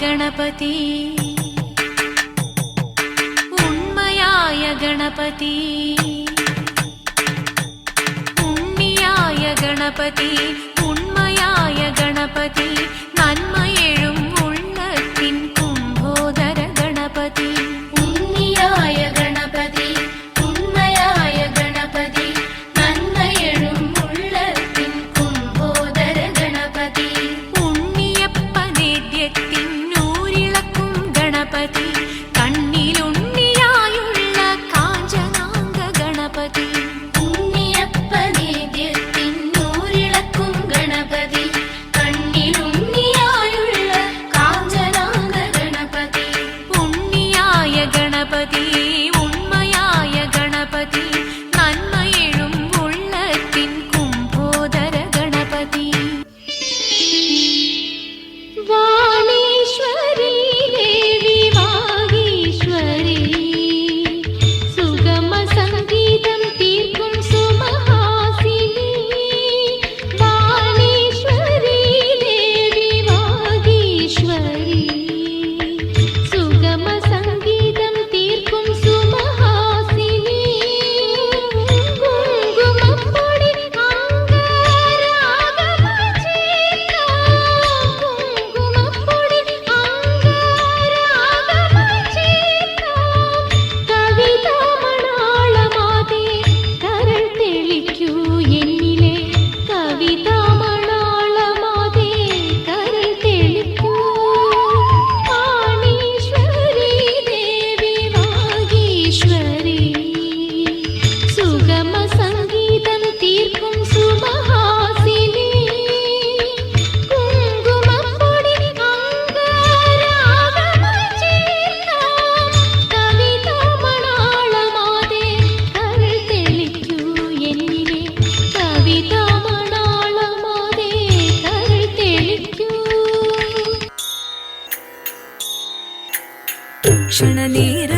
गणपति उन्मयाय गणपति पुण्याय गणपति उन्मयाय गणपति नन्मय தட்சண நேர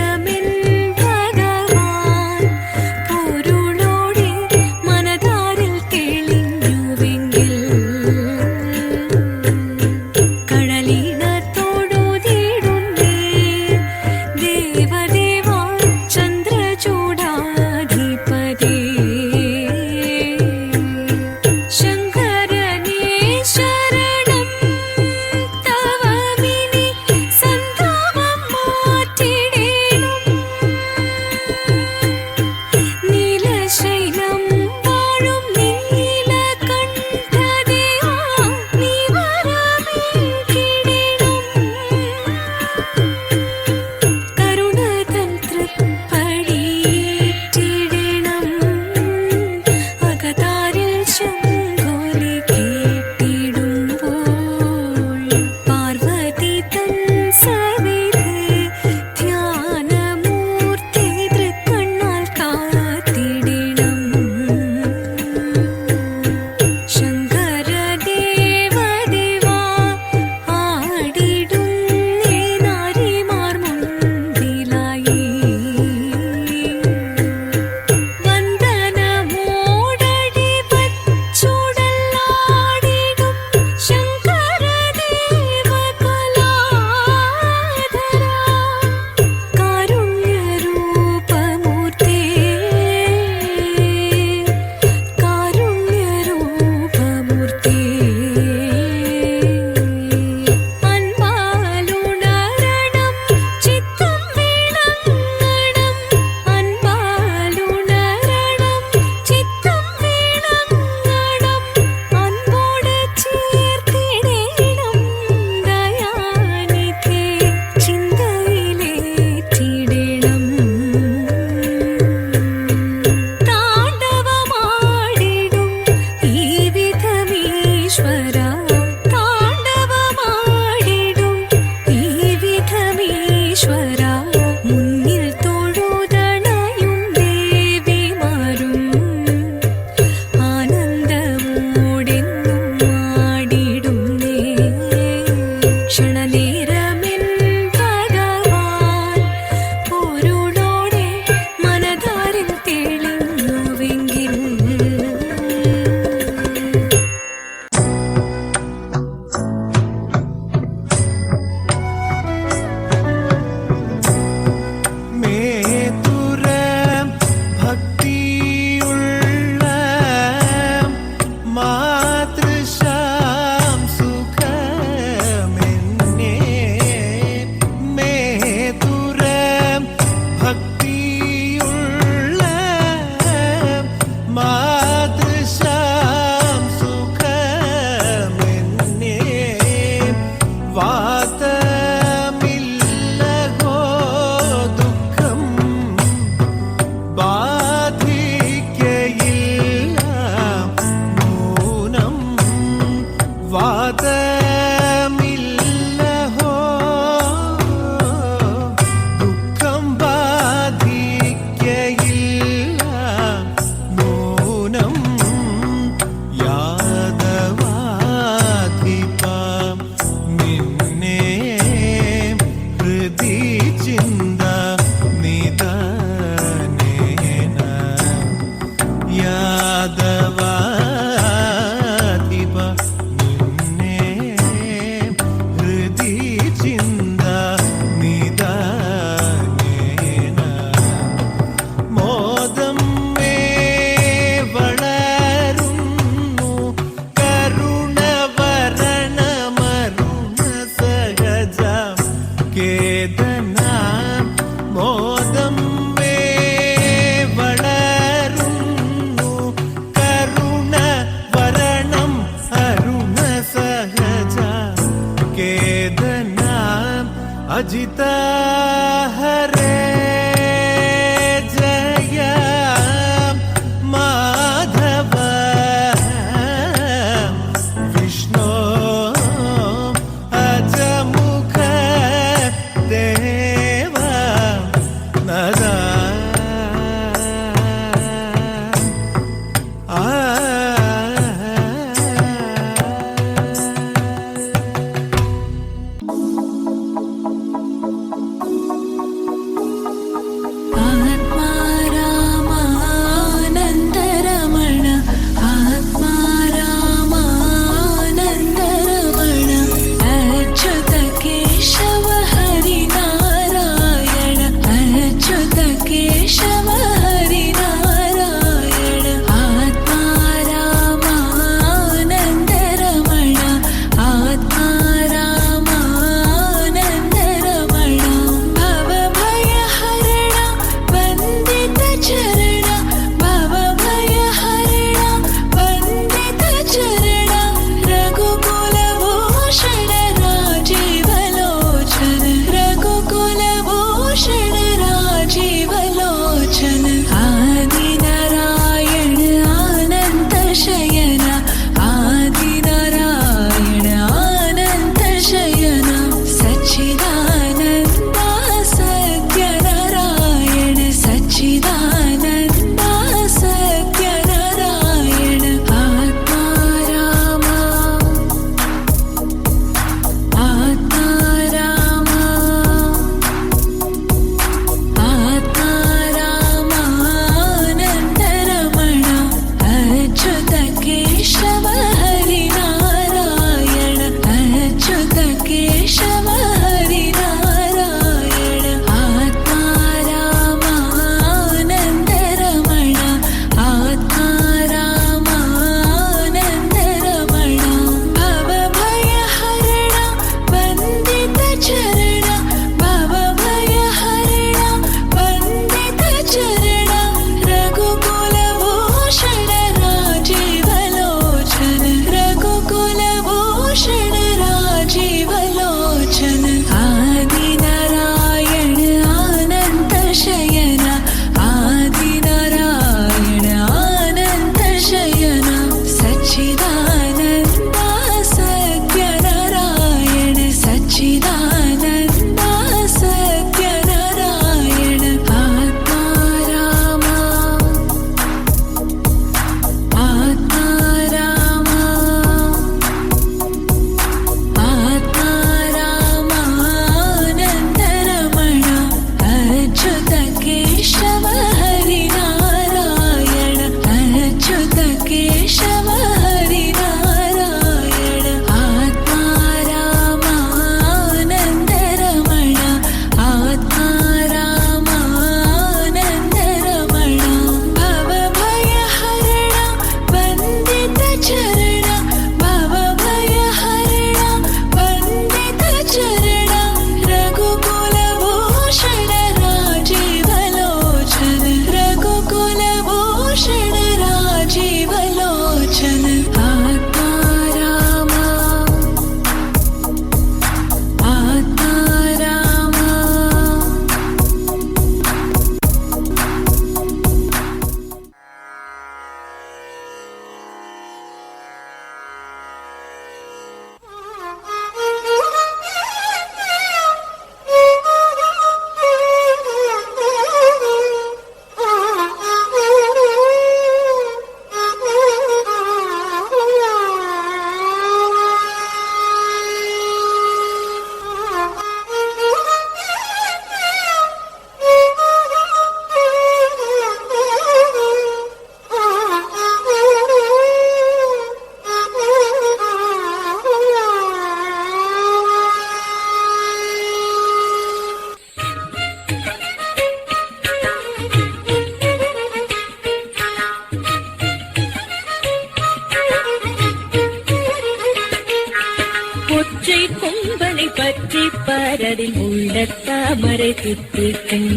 தாமரை தித்திக்கும்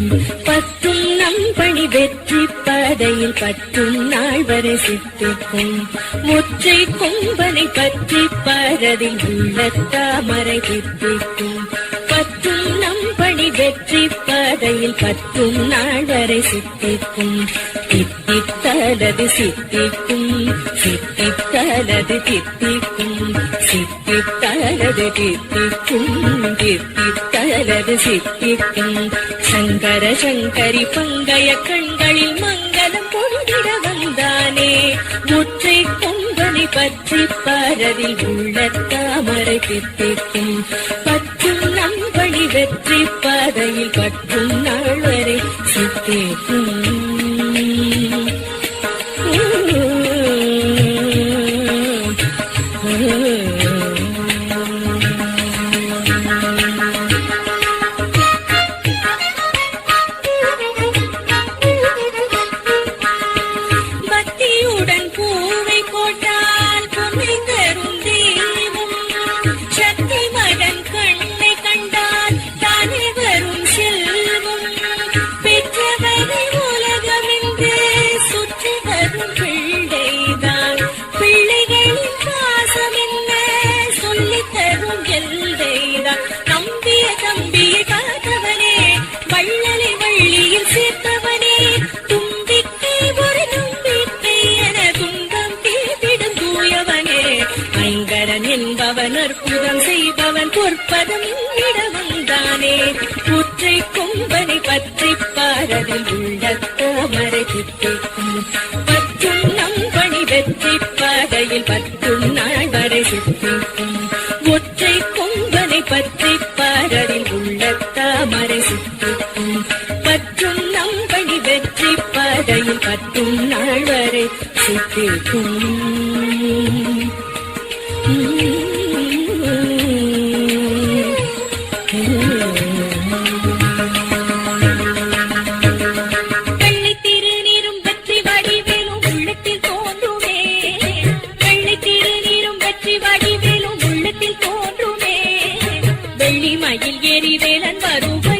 பத்தும் நம் பணி வெற்றி பதையில் பற்றும் நாள் வரை சித்திக்கும் முற்றை கொம்பனை பற்றி பரதில் உள்ள தாமரை தித்திக்கும் பற்றும் நாடரை சித்திக்கும். தித்தித்தலது சித்திக்கும். சித்தித்தலது தித்திக்கும் சித்தித்தலது தித்திக்கும் தித்தித்தலது சித்திக்கும். சங்கர சங்கரி பங்கைய கண்களில் மங்களம் பொழுதிட வந்தானே. முற்றை கொம்பனை பற்றி பரதில் உள்ள தாமரை தித்திக்கும் வெற்றி பாதையில் பற்றும் நாள் வரை சித்திக்கும் மலரில் உள்ள தாமரை திட்டிக்கும் பற்றும் நம்பணி வெற்றி பாதையில் பற்றும் நாள் வரை சித்திக்கும் ஒற்றை கொங்கனை பற்றி பாரதில் உள்ள தாமரை சித்திக்கும் பற்றும் நம் பணி வெற்றி பாதையில் பற்றும் நாள் வரை சித்திக்கும் வெள்ளி மயில் ஏறி வேலன் வருவதி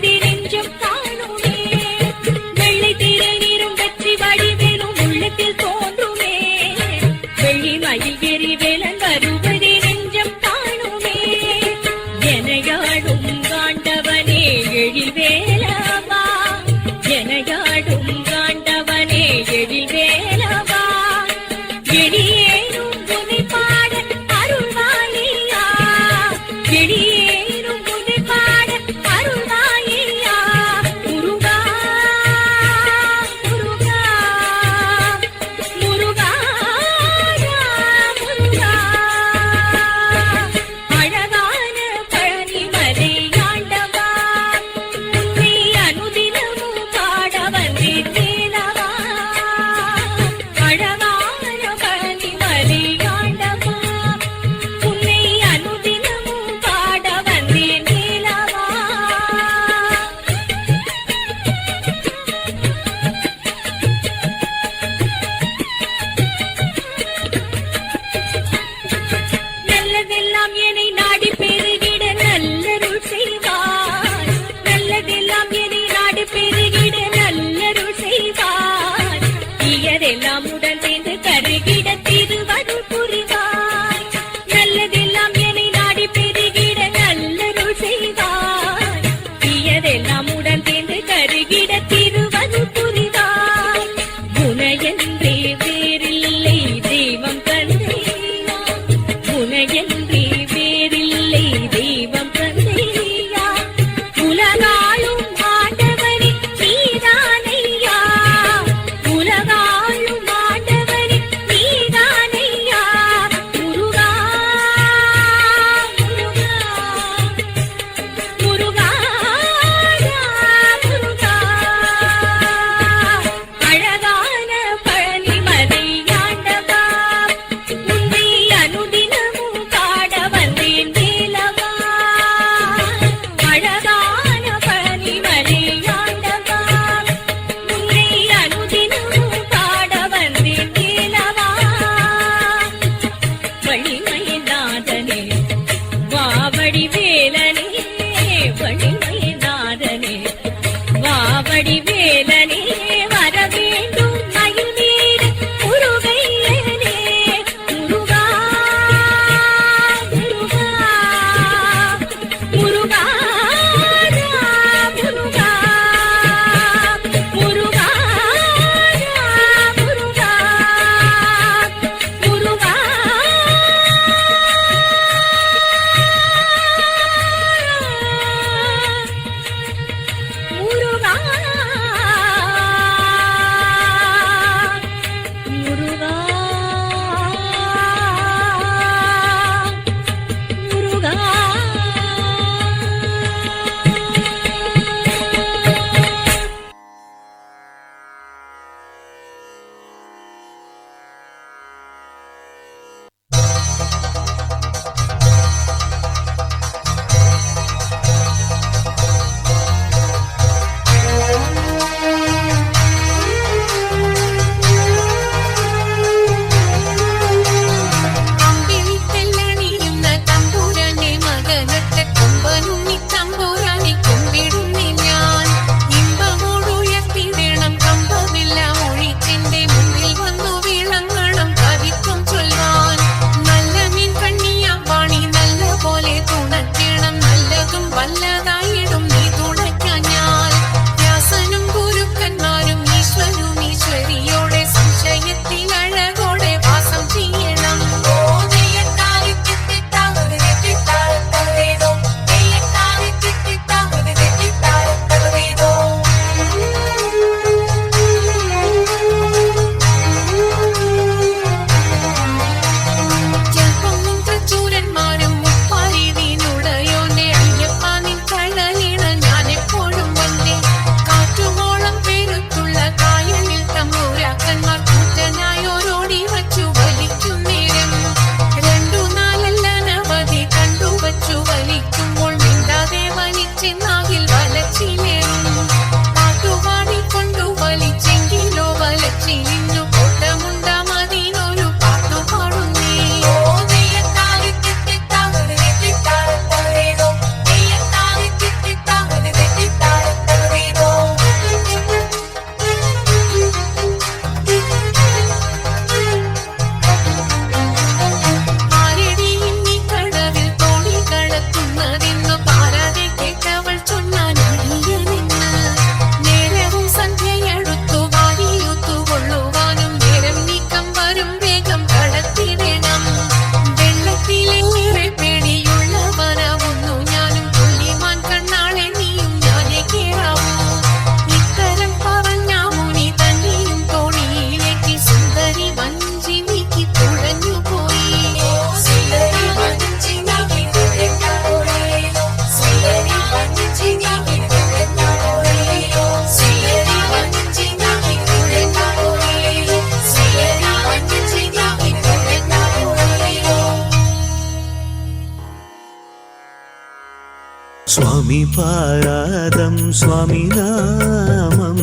निपारादं स्वामि नामं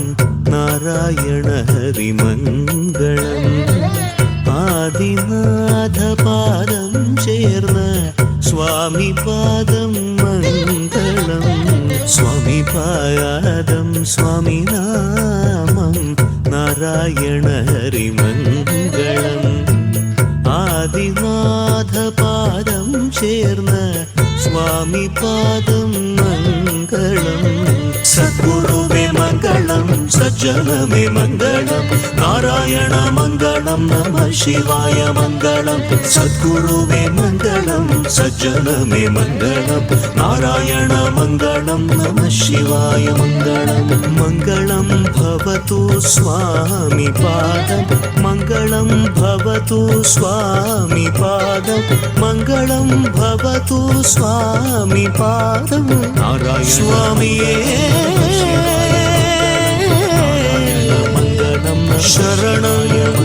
नारायणहरिमङ्गलम् आदिनाथपादं चेर्न स्वामिपादं मङ्गलं स्वामिपादं स्वामि नामं नारायणहरिमङ्गलम् आदिनाथपादं चेर्न स्वामिपादम् മംഗളം சத்குருவே மங்களம் சஜ்ஜனமே மங்களம் நாராயண மங்களம் நம சிவாய மங்களம் சத்குருவே மங்களம் சஜ்ஜனமே மங்களம் நாராயண மங்களம் நம சிவாய மங்களம். மங்களம் பவத்து சுவாமி பாதம் மங்களம் பவத்து சுவாமி பாதம் மங்களம் பவத்து சுவாமி பாதம். நாராயண சுவாமியே शरणयं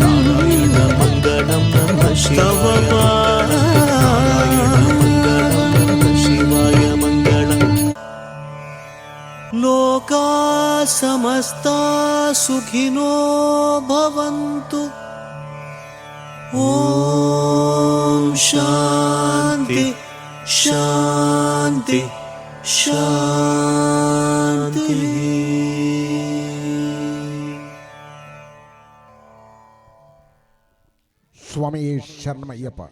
नारायणमङ्गलं नमः तव शिवाय मङ्गलं लोका समस्ता सुखिनो भवन्तु ॐ शान्ति शान्ति शान्तिः സ്വാമി ശരണമയ്യപ്പ.